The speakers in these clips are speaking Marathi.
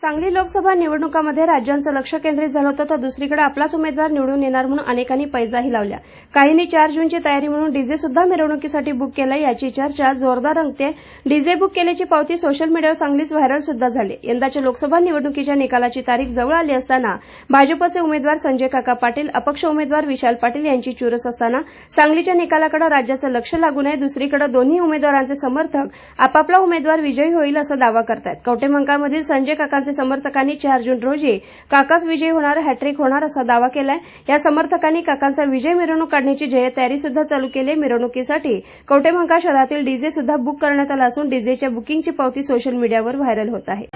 सांगली लोकसभा निवडणुकामध्ये राज्यांचं लक्ष केंद्रित झालं होतं तर दुसरीकडे आपलाच उमेदवार निवडून येणार म्हणून अनेकांनी पैजाही लावल्या. काहींनी चार जूनची तयारी म्हणून डीजे सुद्धा मिरवणुकीसाठी बुक केलं याची चर्चा जोरदार रंगते. डीजे बुक केल्याची पावती सोशल मीडियावर चांगलीच व्हायरल सुद्धा झाली. यंदाच्या लोकसभा निवडणुकीच्या निकालाची तारीख जवळ आली असताना भाजपचे उमेदवार संजय काका पाटील अपक्ष उमेदवार विशाल पाटील यांची चुरस असताना सांगलीच्या निकालाकडे राज्याचं लक्ष लागू नये दुसरीकडे दोन्ही उमेदवारांचे समर्थक आपापला उमेदवार विजयी होईल असा दावा करतायत. कवटेमंकामधील संजय काकांचे समर्थकांनी चार जून रोजी काकाच विजयी होणार हॅट्रिक होणार असा दावा केलाय. या समर्थकांनी काकांचा विजय मिरवणूक काढण्याची जय तयारी सुद्धा चालू केली. आहे. मिरवणुकीसाठी कवटेमंका शहरातील डीजे सुद्धा बुक करण्यात आला असून डीजेच्या बुकिंगची पावती सोशल मीडियावर व्हायरल होत आहे.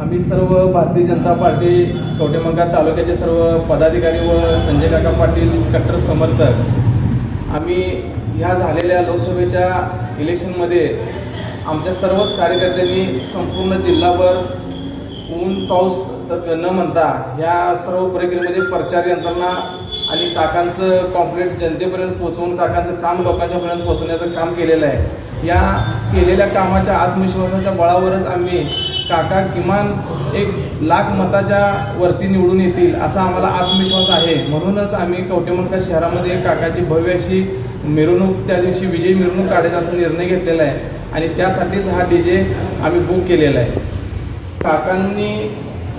आम्ही सर्व भारतीय जनता पार्टी कवटेमंका तालुक्याचे सर्व पदाधिकारी व संजय काका पाटील कट्टर समर्थक आम्ही ह्या झालेल्या लोकसभेच्या इलेक्शनमध्ये आमच्या सर्वच कार्यकर्त्यांनी संपूर्ण जिल्हाभर ऊन पाऊस तर न म्हणता ह्या सर्व प्रक्रियेमध्ये प्रचार यंत्रणा आणि काकांचं कॉम्प्लेट जनतेपर्यंत पोहोचवून काकांचं काम लोकांच्यापर्यंत पोहोचवण्याचं काम केलेलं आहे. या केलेल्या कामाच्या आत्मविश्वासाच्या बळावरच आम्ही काका किमान एक लाख मताच्या वरती निवडून येतील असा आम्हाला आत्मविश्वास आहे. म्हणूनच आम्ही कवटेमंका शहरामध्ये काकाची भव्य अशी मिरवणूक त्या दिवशी विजयी मिरवणूक काढायचा असा निर्णय घेतलेला आहे. आणि त्यासाठीच हा डी जे आम्ही बुक केलेला आहे. काकांनी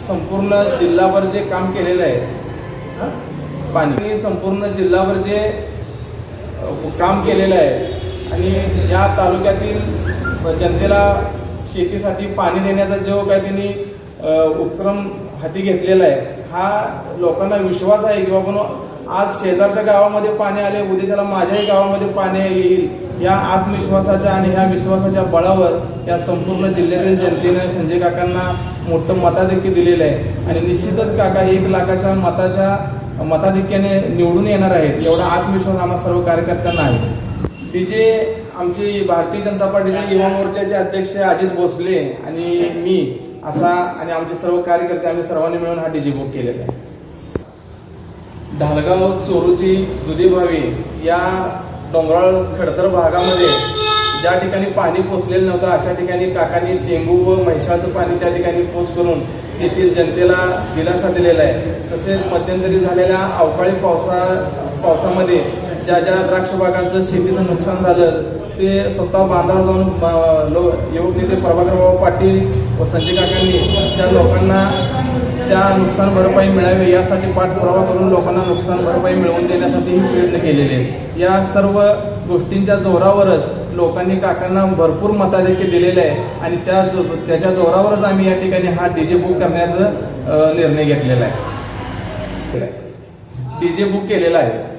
संपूर्ण जिल्हाभर जे काम केलेलं आहे पाणी संपूर्ण जिल्हाभर जे काम केलेलं आहे. आणि या तालुक्यातील जनतेला शेतीसाठी पाणी देण्याचा जो काय त्यांनी उपक्रम हाती घेतलेला आहे हा लोकांना विश्वास आहे की बाबा आज शेजारच्या गावामध्ये पाणी आले उद्याच्याला माझ्याही गावामध्ये पाणी येईल या आत्मविश्वासाच्या आणि ह्या विश्वासाच्या बळावर या संपूर्ण जिल्ह्यातील जनतेनं संजय काकांना मोठं मताधिक्य दिलेलं आहे. आणि निश्चितच काका एक लाखाच्या मताच्या मताधिक्याने निवडून येणार आहेत एवढा आत्मविश्वास आम्हा सर्व कार्यकर्त्यांना आहे. डी जे आमचे भारतीय जनता पार्टीचे युवा मोर्चाचे अध्यक्ष अजित भोसले आणि मी असा आणि आमचे सर्व कार्यकर्ते आम्ही सर्वांनी मिळून हा डी जे बुक केलेला आहे. ढालगाव चोरूची दुधी भावी या डोंगराळ खडतर भागामध्ये ज्या ठिकाणी पाणी पोचलेलं नव्हतं अशा ठिकाणी काकांनी डेंगू व म्हैशाचं पाणी त्या ठिकाणी पोच करून तेथील जनतेला दिलासा दिलेला आहे. तसेच मध्यंतरी झालेल्या अवकाळी पावसा पावसामध्ये ज्या ज्या द्राक्ष बागांचं शेतीचं नुकसान झालं ते स्वतः बांधावर जाऊन लो युवक नेते प्रभाकरबाबा पाटील व संजय काकांनी त्या लोकांना त्या नुकसान भरपाई मिळावी यासाठी पाठपुरावा करून लोकांना नुकसान भरपाई मिळवून देण्यासाठी प्रयत्न केलेले आहेत. या सर्व गोष्टींच्या जोरावरच लोकांनी काकांना भरपूर मताधिक्य दिलेले आहे आणि त्या जो त्याच्या जोरावरच आम्ही या ठिकाणी हा डी जे बुक करण्याचा निर्णय घेतलेला आहे. डी जे बुक केलेला आहे.